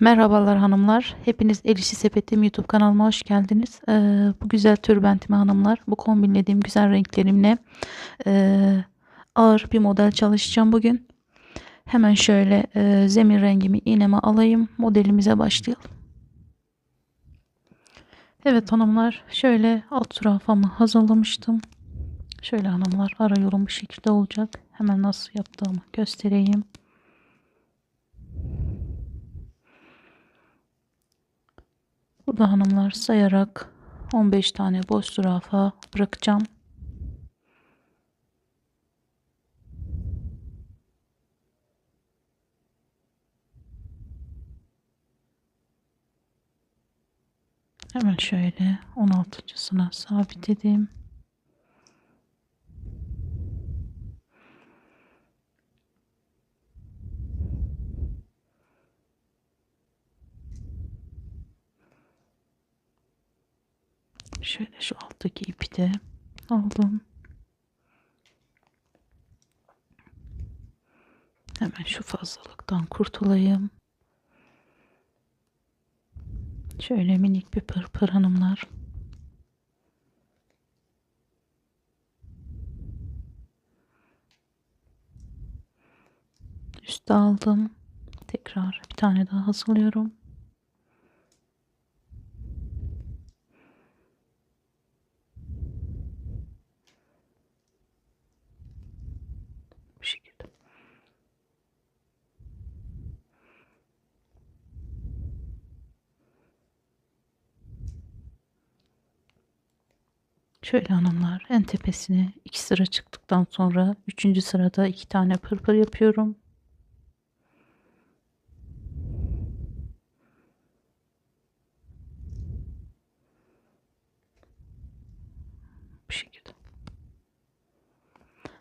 Merhabalar hanımlar. Hepiniz El Sepetim YouTube kanalıma hoş geldiniz. Ee, bu güzel türbentimi hanımlar, bu kombinlediğim güzel renklerimle ee, ağır bir model çalışacağım bugün. Hemen şöyle ee, zemin rengimi iğneme alayım. Modelimize başlayalım. Evet hanımlar, şöyle alt tarafımı hazırlamıştım. Şöyle hanımlar, ara yolum bu şekilde olacak. Hemen nasıl yaptığımı göstereyim. Burada hanımlar sayarak 15 tane boş zürafa bırakacağım. Hemen şöyle 16.sına sabitledim. Şöyle şu alttaki ipi de aldım. Hemen şu fazlalıktan kurtulayım. Şöyle minik bir pırpır hanımlar. Üste aldım. Tekrar bir tane daha hazırlıyorum. Bu şekilde. Şöyle hanımlar en tepesine iki sıra çıktıktan sonra üçüncü sırada iki tane pırpır yapıyorum. Bu şekilde.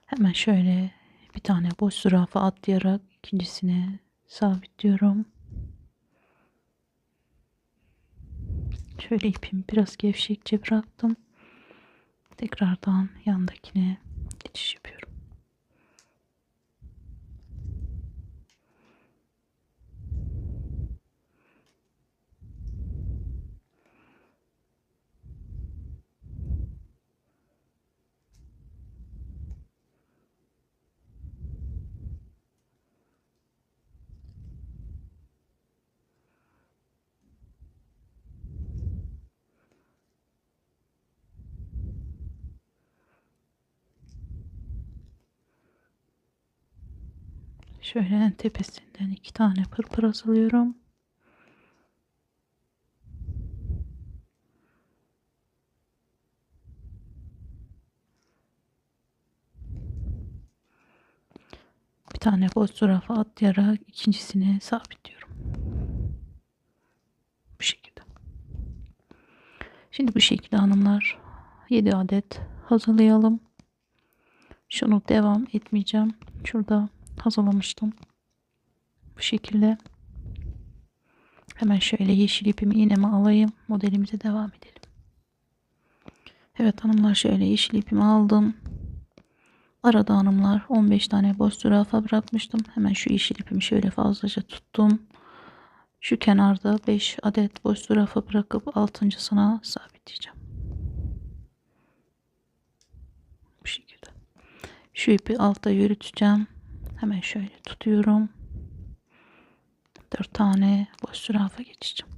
Hemen şöyle bir tane boş zürafa atlayarak ikincisine sabitliyorum. Şöyle ipimi biraz gevşekçe bıraktım. Tekrardan yandakine geçiş yapıyorum. Şöyle en tepesinden iki tane pırpır hazırlıyorum. Bir tane boş zürafa atlayarak ikincisini sabitliyorum. Bu şekilde. Şimdi bu şekilde hanımlar 7 adet hazırlayalım. Şunu devam etmeyeceğim. Şurada hazırlamıştım. Bu şekilde. Hemen şöyle yeşil ipimi iğneme alayım. Modelimize devam edelim. Evet hanımlar şöyle yeşil ipimi aldım. Arada hanımlar 15 tane boş zürafa bırakmıştım. Hemen şu yeşil ipimi şöyle fazlaca tuttum. Şu kenarda 5 adet boş zürafa bırakıp altıncısına sabitleyeceğim. Bu şekilde. Şu ipi altta yürüteceğim. Hemen şöyle tutuyorum. 4 tane boş zürafa geçeceğim.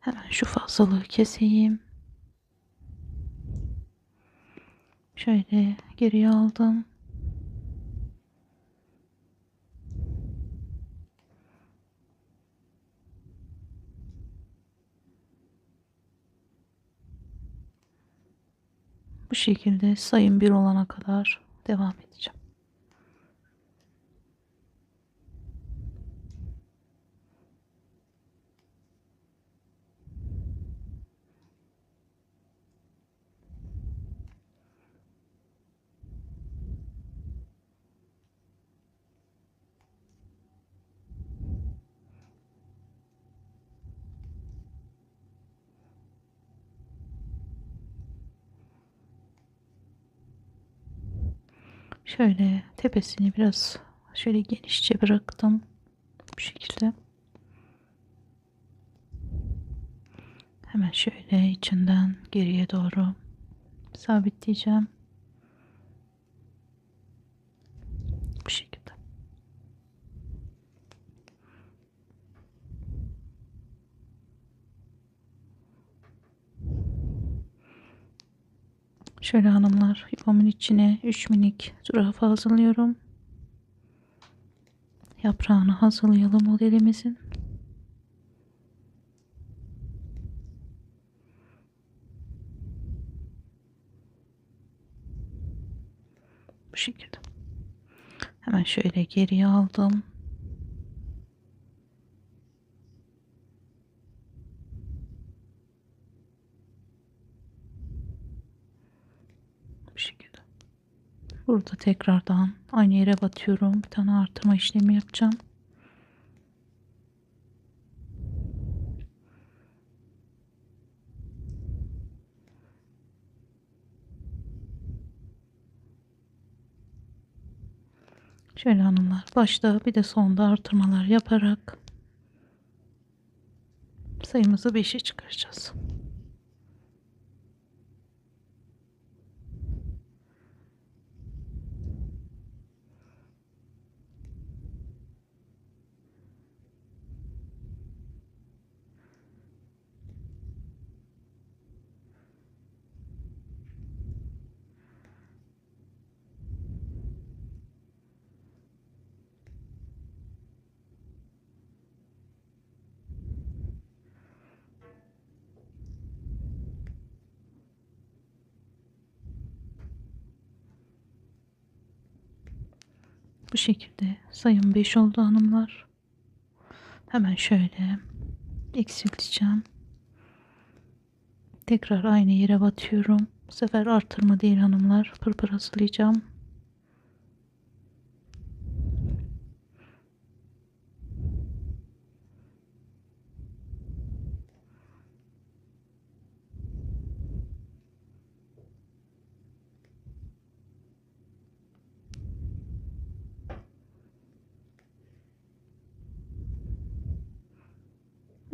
Hemen şu fazlalığı keseyim. Şöyle geriye aldım. Bu şekilde sayım bir olana kadar devam edeceğim. Şöyle tepesini biraz şöyle genişçe bıraktım. Bu şekilde. Hemen şöyle içinden geriye doğru sabitleyeceğim. Bu şekilde. Şöyle hanımlar yuvamın içine 3 minik zürafa hazırlıyorum. Yaprağını hazırlayalım modelimizin. Bu şekilde. Hemen şöyle geriye aldım. Bu şekilde. Burada tekrardan aynı yere batıyorum. Bir tane artırma işlemi yapacağım. Şöyle hanımlar başta bir de sonda artırmalar yaparak sayımızı 5'e çıkaracağız. Bu şekilde sayım 5 oldu hanımlar. Hemen şöyle eksilteceğim. Tekrar aynı yere batıyorum. Bu sefer artırma değil hanımlar. Pırpır hazırlayacağım.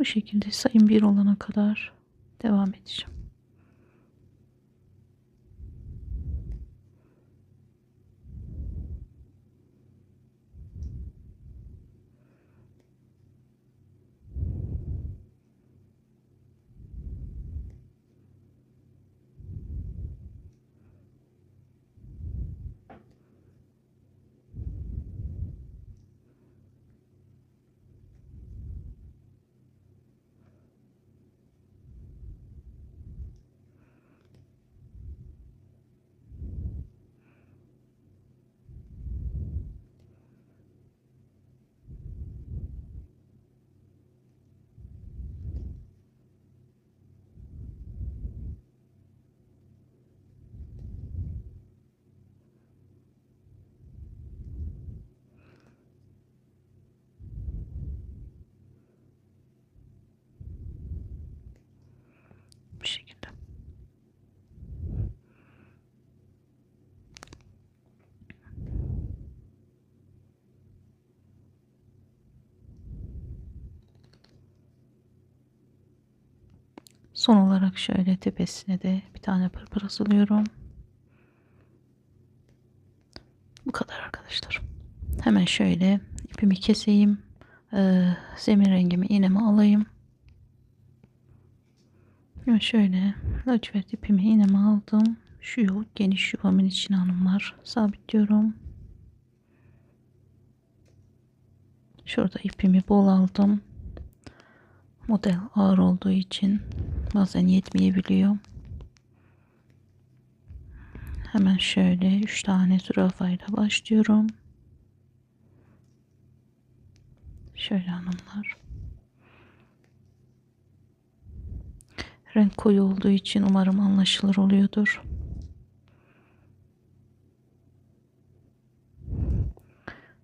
Şekilde sayım 1 olana kadar devam edeceğim. Bu şekilde. Son olarak şöyle tepesine de bir tane pırpır asılıyorum. Bu kadar arkadaşlar. Hemen şöyle ipimi keseyim. Ee, zemin rengimi iğnemi alayım. Ve şöyle lacivert ipimi iğnemi aldım. Şu yuv, geniş yuvamın içine hanımlar sabitliyorum. Şurada ipimi bol aldım. Model ağır olduğu için bazen yetmeyebiliyor. Hemen şöyle 3 tane zürafayla başlıyorum. Şöyle hanımlar. Renk koyu olduğu için umarım anlaşılır oluyordur.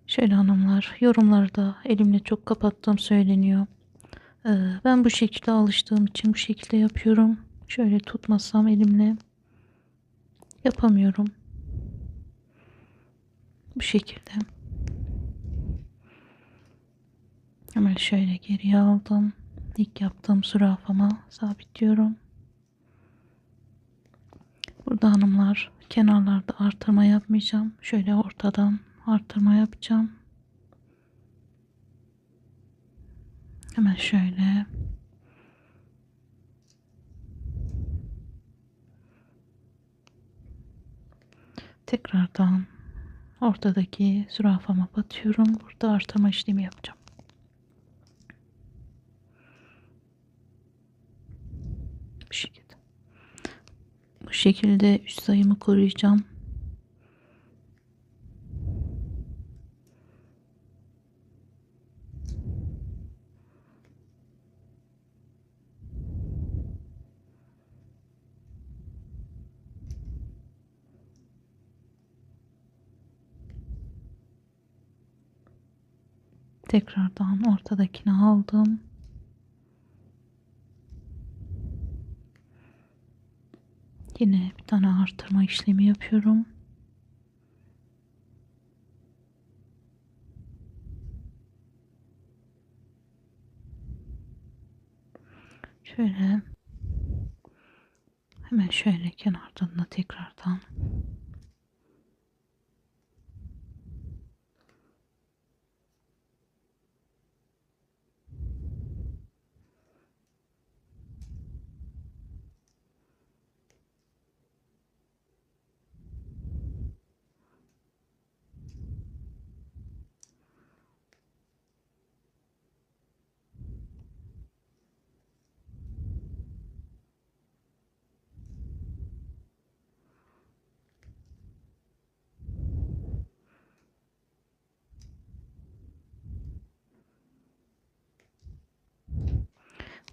Şöyle hanımlar yorumlarda elimle çok kapattığım söyleniyor. Ee, ben bu şekilde alıştığım için bu şekilde yapıyorum. Şöyle tutmasam elimle yapamıyorum. Bu şekilde. Hemen şöyle geriye aldım. İlk yaptığım zürafama sabitliyorum. Burada hanımlar kenarlarda artırma yapmayacağım. Şöyle ortadan artırma yapacağım. Hemen şöyle tekrardan ortadaki zürafama batıyorum. Burada artırma işlemi yapacağım. Bu şekilde. Bu şekilde üst sayımı koruyacağım. Tekrardan ortadakini aldım. Yine bir tane artırma işlemi yapıyorum. Şöyle hemen şöyle kenardan da tekrardan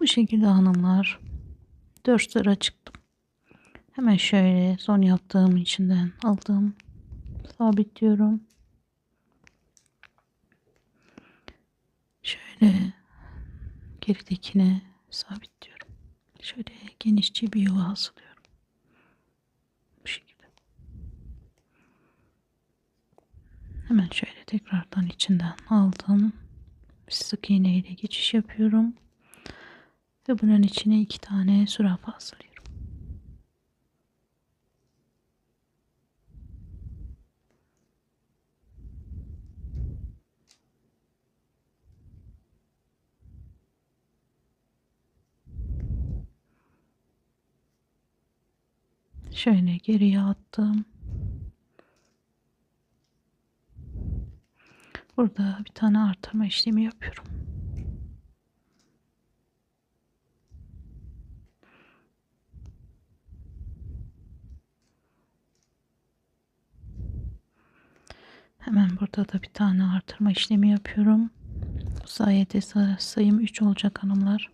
Bu şekilde hanımlar 4 sıra çıktım. Hemen şöyle son yaptığım içinden aldım. Sabitliyorum. Şöyle geridekine sabitliyorum. Şöyle genişçe bir yuva hazırlıyorum. Bu şekilde. Hemen şöyle tekrardan içinden aldım. Sık iğne ile geçiş yapıyorum. Ve bunun içine iki tane zürafa hazırlıyorum. Şöyle geriye attım. Burada bir tane artırma işlemi yapıyorum. Hemen burada da bir tane artırma işlemi yapıyorum. Bu sayede sayım 3 olacak hanımlar.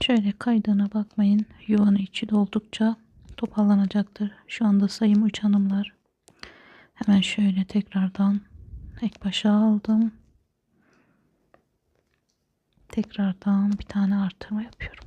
Şöyle kaydığına bakmayın. Yuvanın içi doldukça toparlanacaktır. Şu anda sayım 3 hanımlar. Hemen şöyle tekrardan ek başa aldım. Tekrardan bir tane artırma yapıyorum.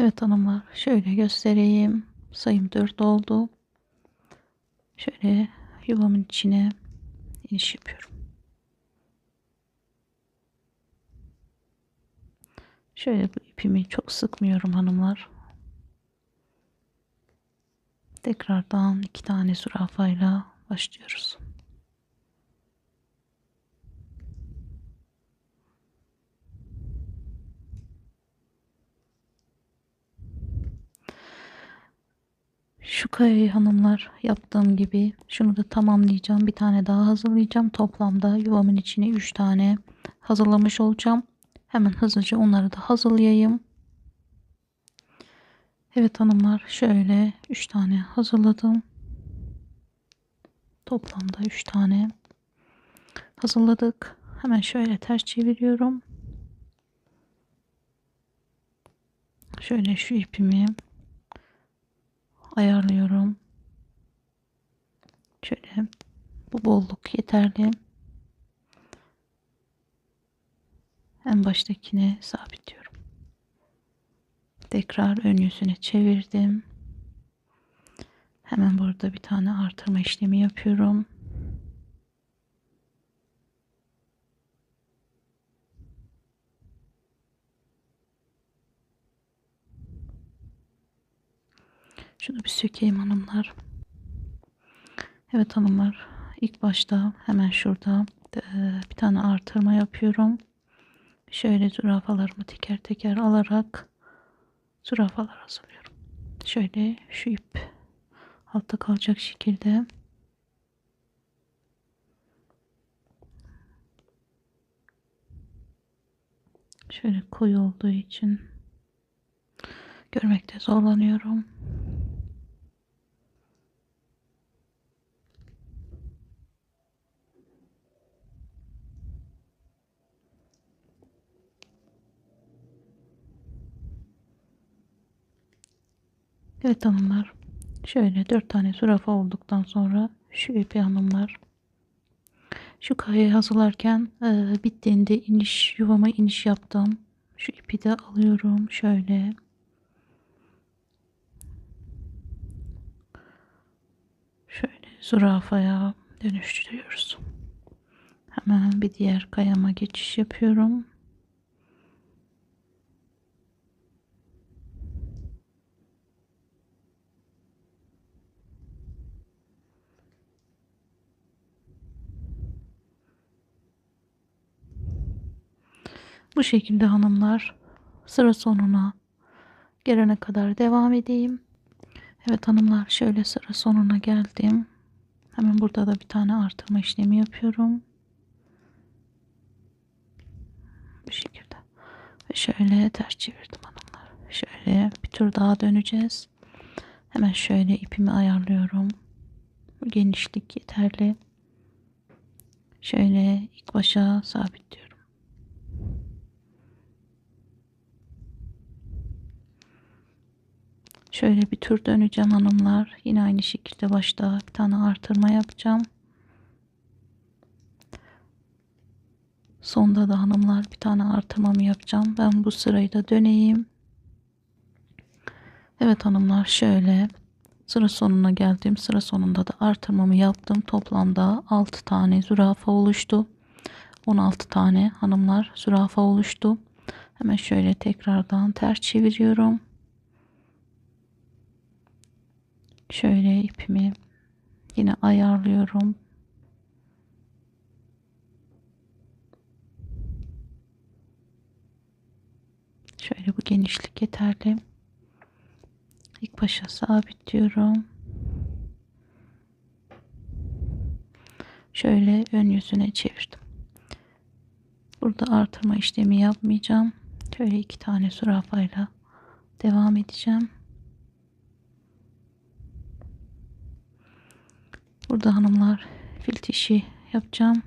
Evet hanımlar şöyle göstereyim. Sayım 4 oldu. Şöyle yuvamın içine iniş yapıyorum. Şöyle bu ipimi çok sıkmıyorum hanımlar. Tekrardan iki tane zürafayla başlıyoruz. Şu kayayı hanımlar yaptığım gibi şunu da tamamlayacağım. Bir tane daha hazırlayacağım. Toplamda yuvamın içine 3 tane hazırlamış olacağım. Hemen hızlıca onları da hazırlayayım. Evet hanımlar şöyle 3 tane hazırladım. Toplamda 3 tane hazırladık. Hemen şöyle ters çeviriyorum. Şöyle şu ipimi ayarlıyorum. Şöyle bu bolluk yeterli. En baştakine sabitliyorum. Tekrar ön yüzüne çevirdim. Hemen burada bir tane artırma işlemi yapıyorum. Şunu bir sökeyim hanımlar. Evet hanımlar ilk başta hemen şurada e, bir tane artırma yapıyorum. Şöyle zürafalarımı teker teker alarak zürafalar hazırlıyorum. Şöyle şu ip altta kalacak şekilde şöyle koyu olduğu için görmekte zorlanıyorum. Evet hanımlar. Şöyle dört tane zürafa olduktan sonra şu ipi hanımlar şu kayayı hazırlarken e, bittiğinde iniş yuvama iniş yaptım. Şu ipi de alıyorum şöyle. Şöyle zürafaya dönüştürüyoruz. Hemen bir diğer kayama geçiş yapıyorum. Bu şekilde hanımlar sıra sonuna gelene kadar devam edeyim. Evet hanımlar şöyle sıra sonuna geldim. Hemen burada da bir tane artırma işlemi yapıyorum. Bu şekilde. Ve şöyle ters çevirdim hanımlar. Şöyle bir tur daha döneceğiz. Hemen şöyle ipimi ayarlıyorum. Genişlik yeterli. Şöyle ilk başa sabitliyorum. Şöyle bir tur döneceğim hanımlar. Yine aynı şekilde başta bir tane artırma yapacağım. Sonda da hanımlar bir tane artırmamı yapacağım. Ben bu sırayı da döneyim. Evet hanımlar şöyle sıra sonuna geldim. Sıra sonunda da artırmamı yaptım. Toplamda 6 tane zürafa oluştu. 16 tane hanımlar zürafa oluştu. Hemen şöyle tekrardan ters çeviriyorum. Şöyle ipimi yine ayarlıyorum. Şöyle bu genişlik yeterli. İlk başa sabitliyorum. Şöyle ön yüzüne çevirdim. Burada artırma işlemi yapmayacağım. Şöyle iki tane zürafayla devam edeceğim. Burada hanımlar fil dişi yapacağım.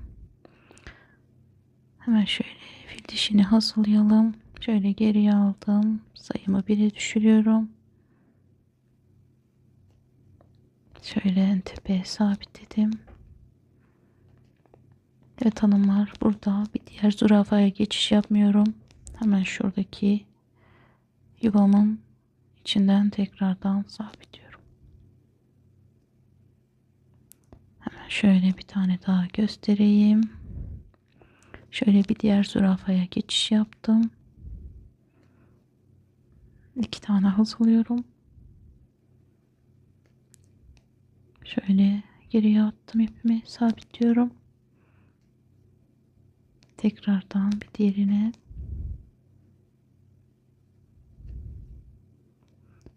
Hemen şöyle fil dişini hazırlayalım. Şöyle geriye aldım. Sayımı 1'e düşürüyorum. Şöyle en tepeye sabitledim. Evet hanımlar burada bir diğer zürafaya geçiş yapmıyorum. Hemen şuradaki yuvamın içinden tekrardan sabitliyorum. Şöyle bir tane daha göstereyim. Şöyle bir diğer zürafaya geçiş yaptım. İki tane hazırlıyorum. Şöyle geriye attım ipimi sabitliyorum. Tekrardan bir diğerine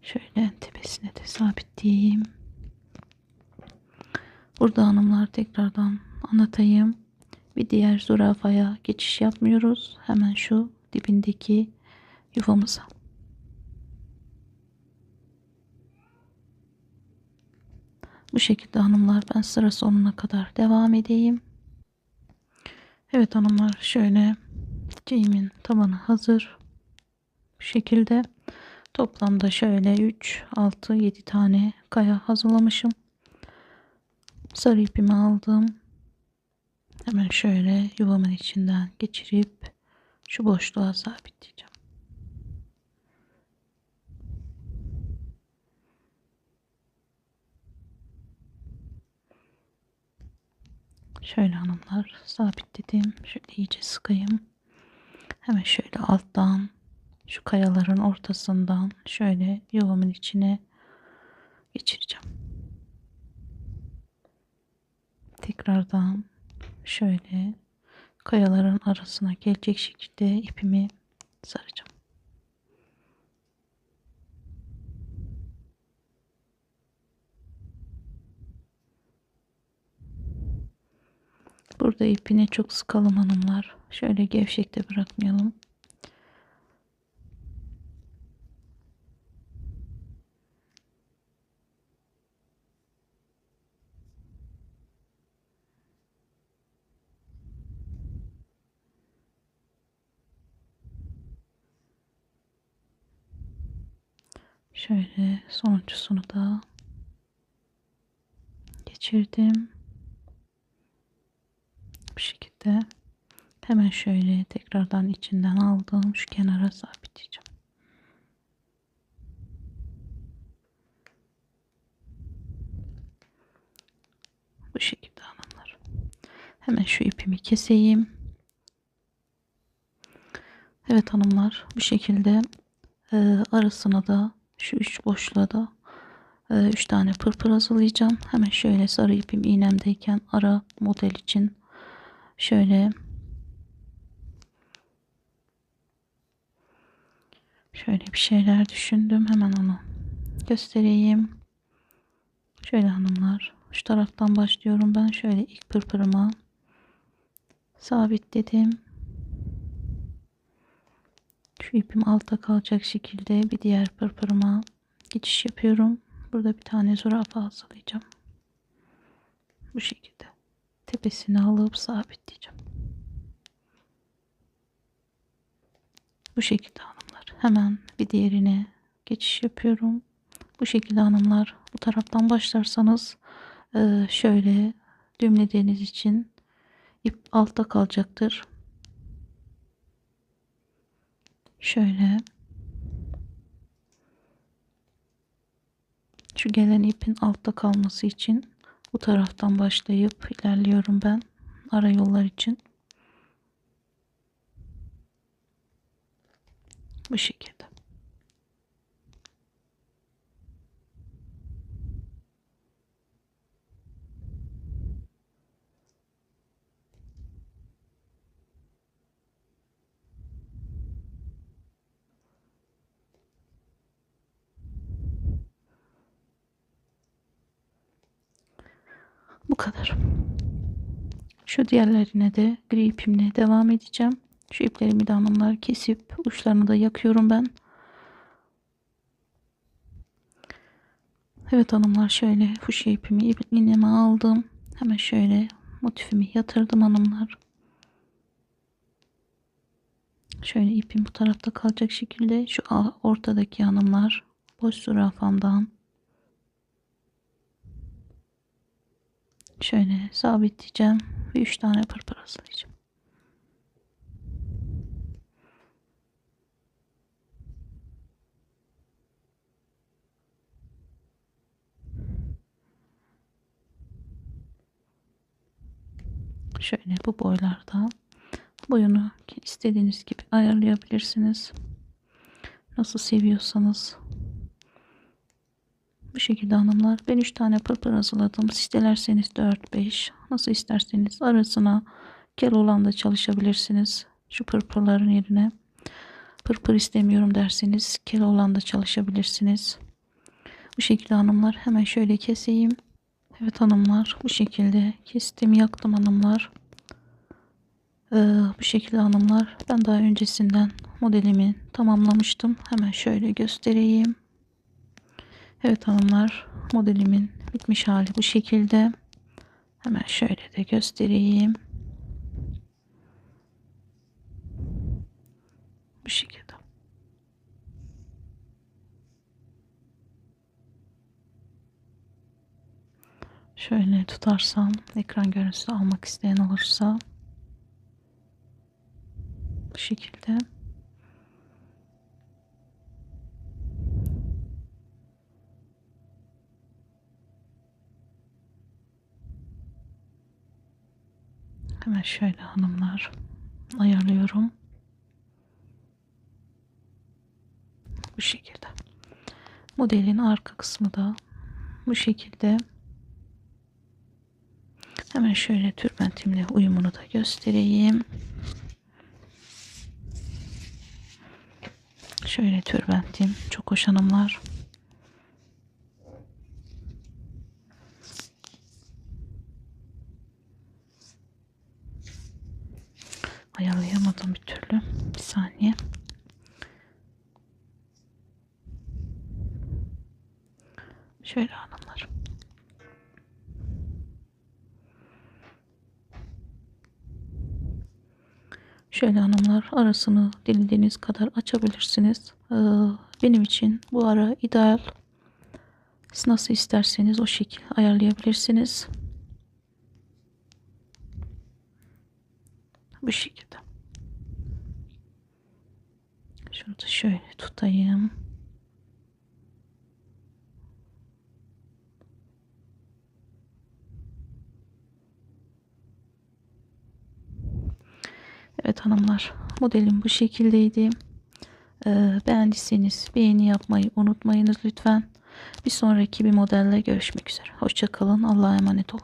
şöyle tepesine de sabitleyeyim. Burada hanımlar tekrardan anlatayım. Bir diğer zürafaya geçiş yapmıyoruz. Hemen şu dibindeki yuvamıza. Bu şekilde hanımlar ben sıra sonuna kadar devam edeyim. Evet hanımlar şöyle ceyimin tabanı hazır. Bu şekilde toplamda şöyle 3, 6, 7 tane kaya hazırlamışım. Sarı ipimi aldım. Hemen şöyle yuvamın içinden geçirip şu boşluğa sabitleyeceğim. Şöyle hanımlar sabitledim. Şöyle iyice sıkayım. Hemen şöyle alttan şu kayaların ortasından şöyle yuvamın içine geçireceğim. Tekrardan şöyle kayaların arasına gelecek şekilde ipimi saracağım. Burada ipini çok sıkalım hanımlar. Şöyle gevşekte bırakmayalım. Şöyle sonuncusunu da geçirdim. Bu şekilde hemen şöyle tekrardan içinden aldım. Şu kenara sabitleyeceğim. Bu şekilde hanımlar. Hemen şu ipimi keseyim. Evet hanımlar bu şekilde e, arasına da şu üç boşluğa da 3 e, tane pırpır hazırlayacağım. Hemen şöyle sarı ipim iğnemdeyken ara model için şöyle şöyle bir şeyler düşündüm. Hemen onu göstereyim. Şöyle hanımlar şu taraftan başlıyorum. Ben şöyle ilk pırpırımı sabitledim. Şu ipim altta kalacak şekilde bir diğer pırpırıma geçiş yapıyorum. Burada bir tane zürafa hazırlayacağım. Bu şekilde. Tepesini alıp sabitleyeceğim. Bu şekilde hanımlar. Hemen bir diğerine geçiş yapıyorum. Bu şekilde hanımlar. Bu taraftan başlarsanız e, şöyle düğümlediğiniz için ip altta kalacaktır. Şöyle şu gelen ipin altta kalması için bu taraftan başlayıp ilerliyorum ben ara yollar için. Bu şekilde. Bu kadar. Şu diğerlerine de gri ipimle devam edeceğim. Şu iplerimi de hanımlar kesip uçlarını da yakıyorum ben. Evet hanımlar şöyle fuşya ipimi iğneme aldım. Hemen şöyle motifimi yatırdım hanımlar. Şöyle ipim bu tarafta kalacak şekilde şu ortadaki hanımlar boş zürafamdan şöyle sabitleyeceğim ve 3 tane pırpır hazırlayacağım. Şöyle bu boylarda boyunu istediğiniz gibi ayarlayabilirsiniz. Nasıl seviyorsanız bu şekilde hanımlar. Ben 3 tane pırpır hazırladım. Siz dilerseniz 4-5 nasıl isterseniz arasına kel olan da çalışabilirsiniz. Şu pırpırların yerine pırpır istemiyorum derseniz kel olan da çalışabilirsiniz. Bu şekilde hanımlar hemen şöyle keseyim. Evet hanımlar bu şekilde kestim yaktım hanımlar. Ee, bu şekilde hanımlar ben daha öncesinden modelimi tamamlamıştım. Hemen şöyle göstereyim. Evet hanımlar modelimin bitmiş hali bu şekilde. Hemen şöyle de göstereyim. Bu şekilde. Şöyle tutarsam ekran görüntüsü almak isteyen olursa bu şekilde. Hemen şöyle hanımlar ayarlıyorum. Bu şekilde. Modelin arka kısmı da bu şekilde. Hemen şöyle tülbentimle uyumunu da göstereyim. Şöyle tülbentim. Çok hoş hanımlar. Ayarlayamadım bir türlü. Bir saniye. Şöyle hanımlar. Şöyle hanımlar arasını dilediğiniz kadar açabilirsiniz. Ee, benim için bu ara ideal. Siz nasıl isterseniz o şekil ayarlayabilirsiniz. Bu şekilde. Şunu da şöyle tutayım. Evet hanımlar modelim bu şekildeydi. Ee, beğendiyseniz beğeni yapmayı unutmayınız lütfen. Bir sonraki bir modelle görüşmek üzere. Hoşçakalın. Allah'a emanet olun.